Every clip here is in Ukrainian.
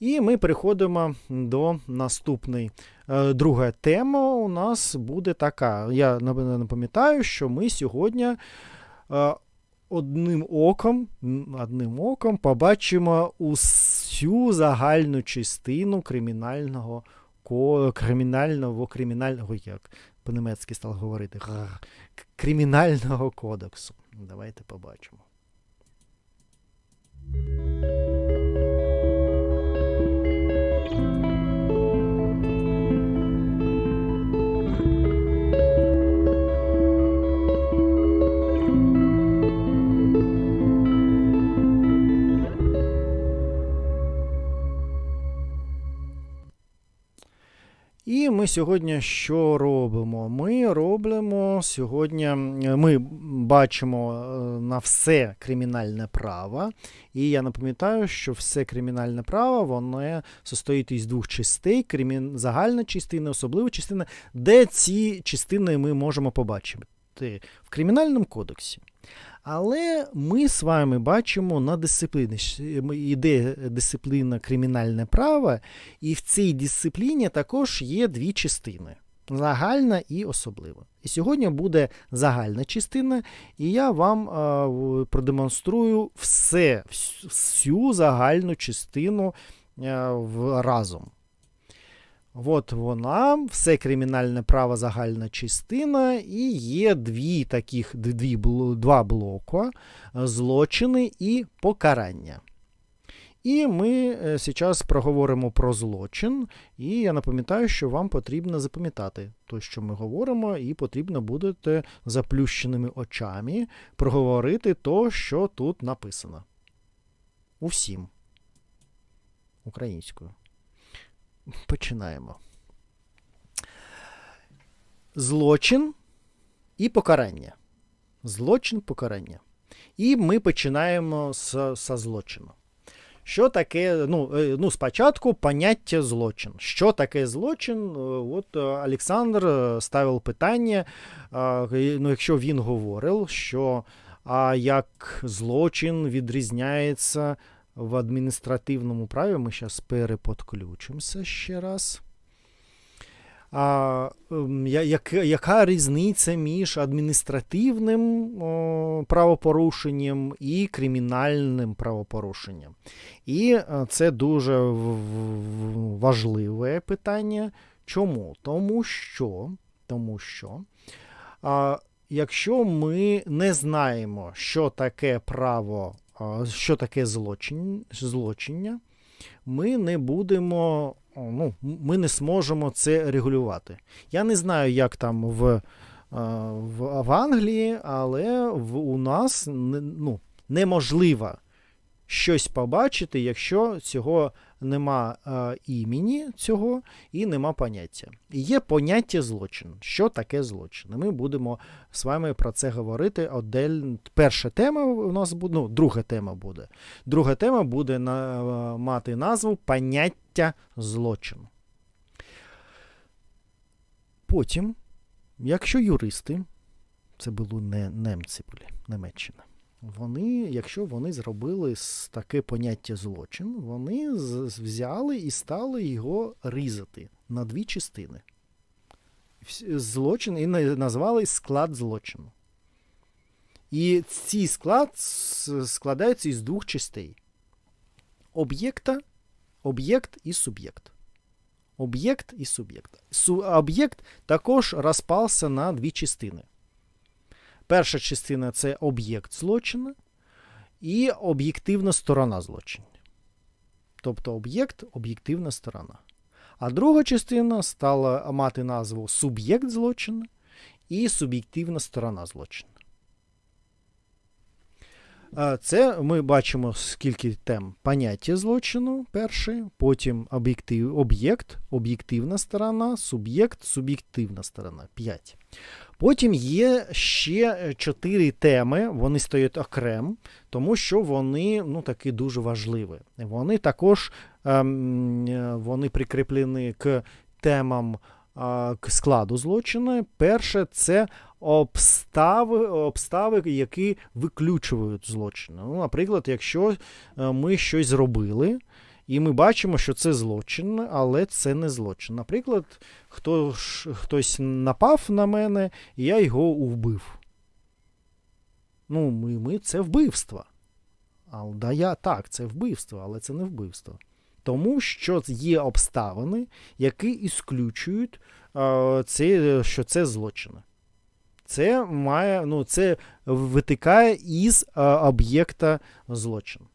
І ми переходимо до наступної. Е, Друга тема у нас буде така. Я напам'ятаю, що ми сьогодні е, одним оком, одним оком побачимо усю загальну частину кримінального кримінального кримінального як по-німецьки став говорити кримінального кодексу. Давайте побачимо. І ми сьогодні що робимо? Ми робимо сьогодні, ми бачимо е, на все кримінальне право. І я напам'ятаю, що все кримінальне право воно состоїть із двох частей: кримін... загальна частина, особлива частина, де ці частини ми можемо побачити в кримінальному кодексі. Але ми з вами бачимо на дисципліні. Щ- Іде дисципліна кримінальне право, і в цій дисципліні також є дві частини: загальна і особлива. І сьогодні буде загальна частина, і я вам а, продемонструю все, всю загальну частину а, в, разом. От вона, все кримінальне право, загальна частина, і є дві таких, дві, два блока злочини і покарання. І ми зараз проговоримо про злочин, і я напам'ятаю, що вам потрібно запам'ятати те, що ми говоримо, і потрібно буде заплющеними очами проговорити то, що тут написано. Усім. Українською. Починаємо. Злочин і покарання. Злочин, покарання. І ми починаємо з, з злочину. Що таке, ну, е, ну, спочатку поняття злочин. Що таке злочин? Е, От е, Олександр ставив питання, ну, якщо він говорив, що а як злочин відрізняється в адміністративному праві, ми зараз переподключимося ще раз. А, ем, я- як, яка різниця між адміністративним правопорушенням і кримінальним правопорушенням? І е, це дуже важливе питання. Чому? Тому що, тому що якщо ми не знаємо, що таке право, що таке злочин, злочиння, ми не будемо, ну, ми не зможемо це регулювати. Я не знаю, як там в, е, в, Англії, але в, у нас ну, неможливо щось побачити, якщо цього нема е, імені цього і нема поняття. І є поняття злочин. Що таке злочин? Ми будемо з вами про це говорити. Одель... Перша тема у нас буде, ну, друга тема буде. Друга тема буде на, е, мати назву поняття злочину. Потім, якщо юристи, це були не немці, були, Німеччина, вони, якщо вони зробили таке поняття злочин, вони взяли і стали його різати на дві частини. Злочин і назвали склад злочину. І цей склад складається із двох частей: об'єкта, об'єкт і суб'єкт. Об'єкт і суб'єкт. Об'єкт також розпався на дві частини. Перша частина це об'єкт злочину і об'єктивна сторона злочину. Тобто об'єкт об'єктивна сторона. А друга частина стала мати назву суб'єкт злочину і суб'єктивна сторона злочину. Це ми бачимо скільки тем поняття злочину перший, потім об'єктив, об'єкт, об'єктивна сторона, суб'єкт, суб'єктивна сторона. 5. Потім є ще чотири теми, вони стоять окремо, тому що вони ну, такі дуже важливі. Вони також ем, е, вони прикріплені к темам к складу злочину. Перше це обстави, обстави, які виключують злочин. Ну, наприклад, якщо е, ми щось зробили, І ми бачимо, що це злочин, але це не злочин. Наприклад, хто хтось напав на мене, і я його вбив. Ну, ми, ми це вбивство. А, да, я, так, це вбивство, але це не вбивство. Тому що є обставини, які ісключують, е, це, що це злочини. Це має, ну, це витикає із е, об'єкта злочину.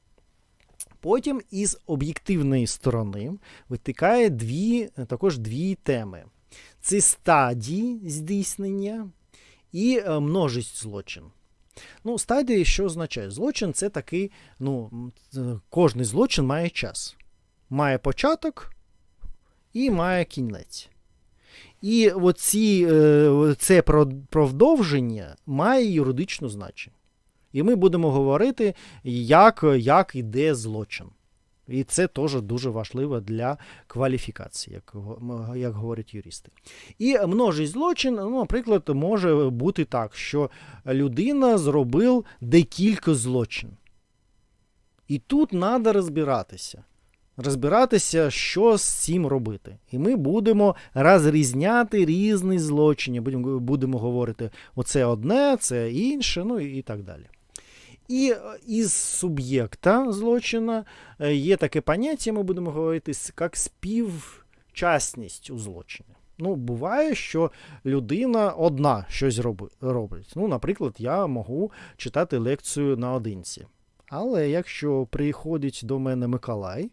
Потім із об'єктивної сторони витикає дві, також дві теми: це стадії здійснення і е, множість злочин. Ну, стадії, що означає? Злочин це такий, ну, е, кожний злочин має час. Має початок і має кінець. І оці, е, це про- продовження має юридичну значення. І ми будемо говорити, як, як іде злочин. І це теж дуже важливо для кваліфікації, як, як говорять юристи. І множість злочин, ну, наприклад, може бути так, що людина зробив декілька злочин. І тут треба розбиратися. Розбиратися, що з цим робити. І ми будемо розрізняти різні злочини. Будемо, будемо говорити, оце одне, це інше, ну і, так далі. І е, із суб'єкта злочина е, є таке поняття, ми будемо говорити, як співчасність у злочині. Ну, буває, що людина одна щось роби, робить. Ну, наприклад, я можу читати лекцію наодинці. Але якщо приходить до мене Миколай,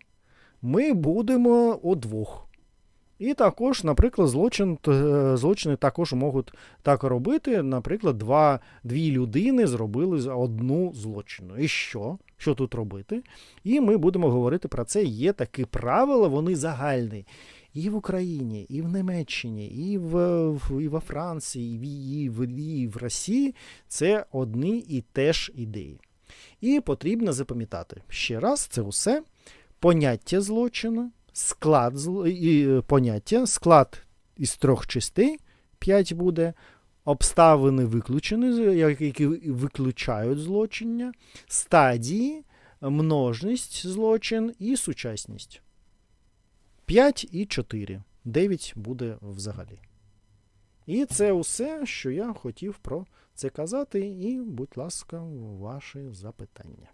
ми будемо удвох. І також, наприклад, злочин, злочини також можуть так робити. Наприклад, два, дві людини зробили одну злочину. І що? Що тут робити? І ми будемо говорити про це. Є такі правила, вони загальні. І в Україні, і в Німеччині, і в, і во Франції, і в, і, в, і в Росії це одні і теж ідеї. І потрібно запам'ятати ще раз це усе поняття злочину, склад і, е, поняття, склад із трьох частей, 5 буде, обставини виключені, які виключають злочиння, стадії, множність злочин і сучасність. 5 і 4. 9 буде взагалі. І це усе, що я хотів про це казати, і, будь ласка, ваші запитання.